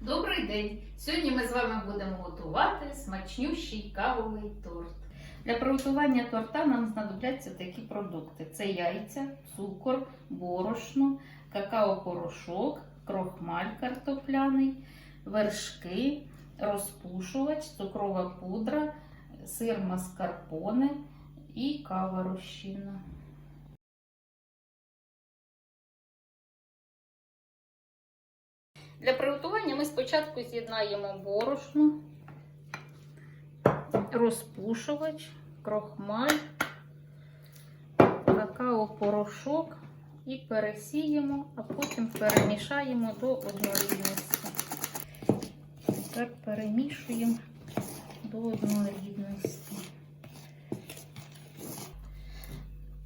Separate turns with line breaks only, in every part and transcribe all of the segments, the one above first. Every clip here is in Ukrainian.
Добрий день! Сьогодні ми з вами будемо готувати смачнющий кавовий торт. Для приготування торта нам знадобляться такі продукти: це яйця, цукор, борошно, какао-порошок, крохмаль картопляний, вершки, розпушувач, цукрова пудра, сир маскарпоне і кава розчинна. Для приготування ми спочатку з'єднаємо борошно, розпушувач, крохмаль, какао-порошок і пересіємо, а потім перемішаємо до однорідності. Тепер перемішуємо до однорідності.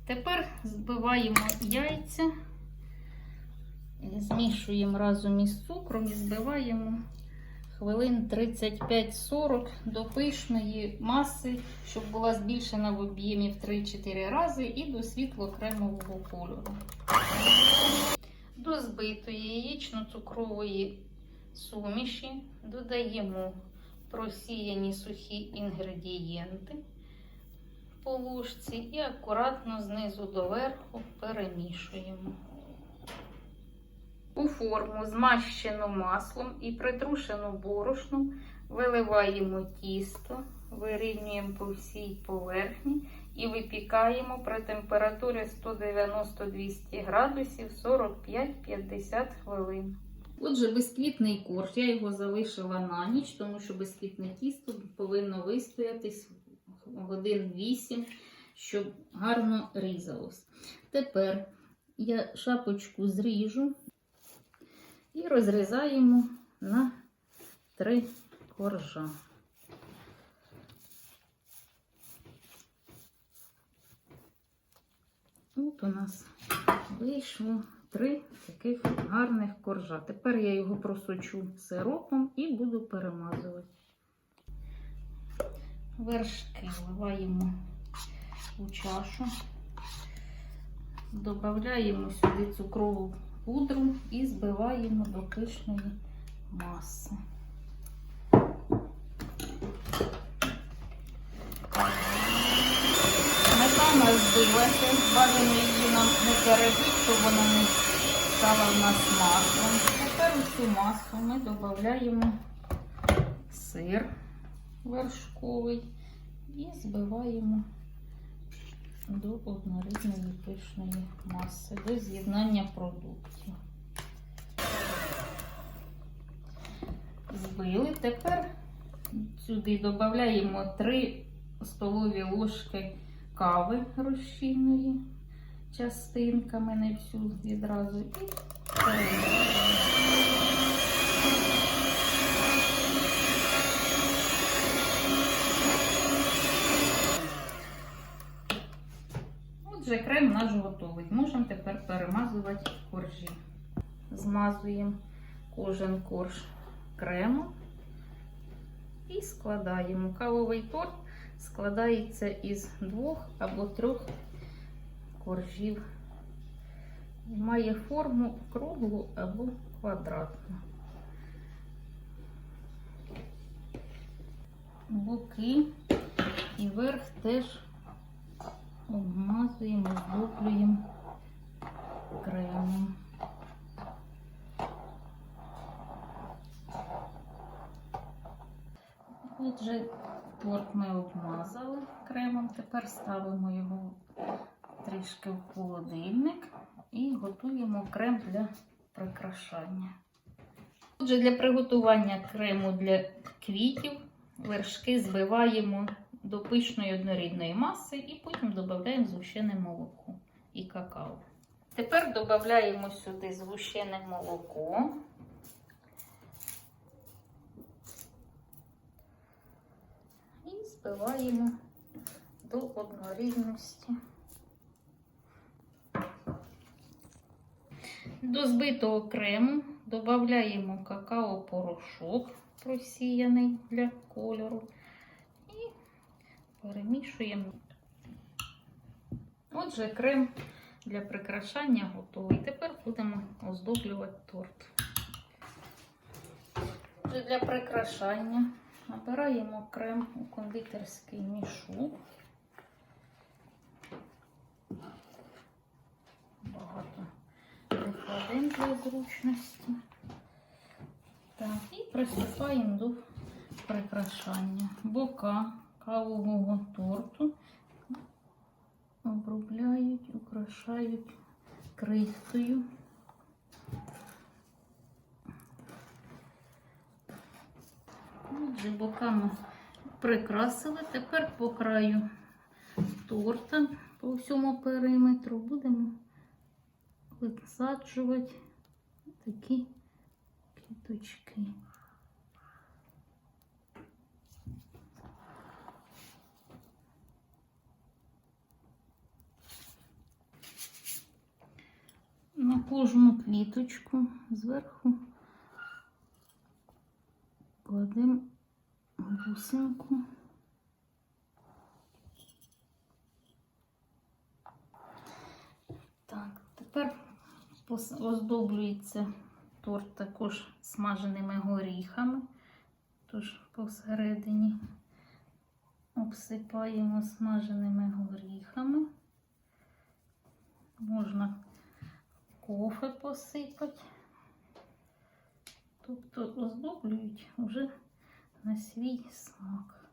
Тепер збиваємо яйця. Змішуємо разом із цукром і збиваємо хвилин 35-40 до пишної маси, щоб була збільшена в об'ємі в 3-4 рази і до світло-кремового кольору. До збитої яєчно-цукрової суміші додаємо просіяні сухі інгредієнти по ложці і акуратно знизу до верху перемішуємо. У форму змащену маслом і притрушену борошном виливаємо тісто, вирівнюємо по всій поверхні і випікаємо при температурі 190-200 градусів 45-50 хвилин. Отже, безквітний корж. Я його залишила на ніч, тому що безквітне тісто повинно вистоятись годин 8, щоб гарно різалось. Тепер я шапочку зріжу і розрізаємо на три коржа. От у нас вийшло три таких гарних коржа. Тепер я його просочу сиропом і буду перемазувати. Вершки вливаємо у чашу, додаємо сюди цукрову пудру і збиваємо до пишної маси. Сметана збилася, бажано її нам не перебити, щоб вона не стала в нас маслом. Тепер у цю масу ми додаємо сир вершковий і збиваємо до однорідної пишної маси, до з'єднання продуктів. Збили. Тепер сюди додаємо 3 столові ложки кави розчинної частинками, не всю відразу, і перемішуємо. Отже, крем наш готовий. Можемо тепер перемазувати коржі. Змазуємо кожен корж кремом і складаємо. Кавовий торт складається із двох або трьох коржів. Має форму круглу або квадратну. Боки і верх теж обмазуємо, здоблюємо кремом. Отже, торт ми обмазали кремом, тепер ставимо його трішки в холодильник і готуємо крем для прикрашання. Отже, для приготування крему для квітів вершки збиваємо до пишної однорідної маси і потім додаємо згущене молоко і какао. Тепер додаємо сюди згущене молоко. І збиваємо до однорідності. До збитого крему додаємо какао-порошок просіяний для кольору перемішуємо. Отже, крем для прикрашання готовий. Тепер будемо оздоблювати торт. Отже, для прикрашання набираємо крем у кондитерський мішок. Багато прикладемо для зручності. Так, і приступаємо до прикрашання. Бока кавового торту обробляють, украшають крихтою. Отже, боками прикрасили. Тепер по краю торта по всьому периметру будемо висаджувати такі квіточки. На кожну квіточку зверху кладемо бусинку. Так, тепер оздоблюється торт також смаженими горіхами. Тож посередині обсипаємо смаженими горіхами. Можна кофе посипати. Тобто оздоблюють вже на свій смак.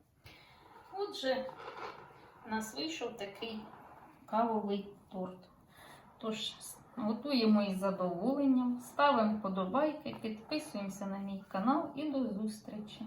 Отже, у нас вийшов такий кавовий торт. Тож, готуємо із задоволенням, ставимо вподобайки, підписуємося на мій канал і до зустрічі!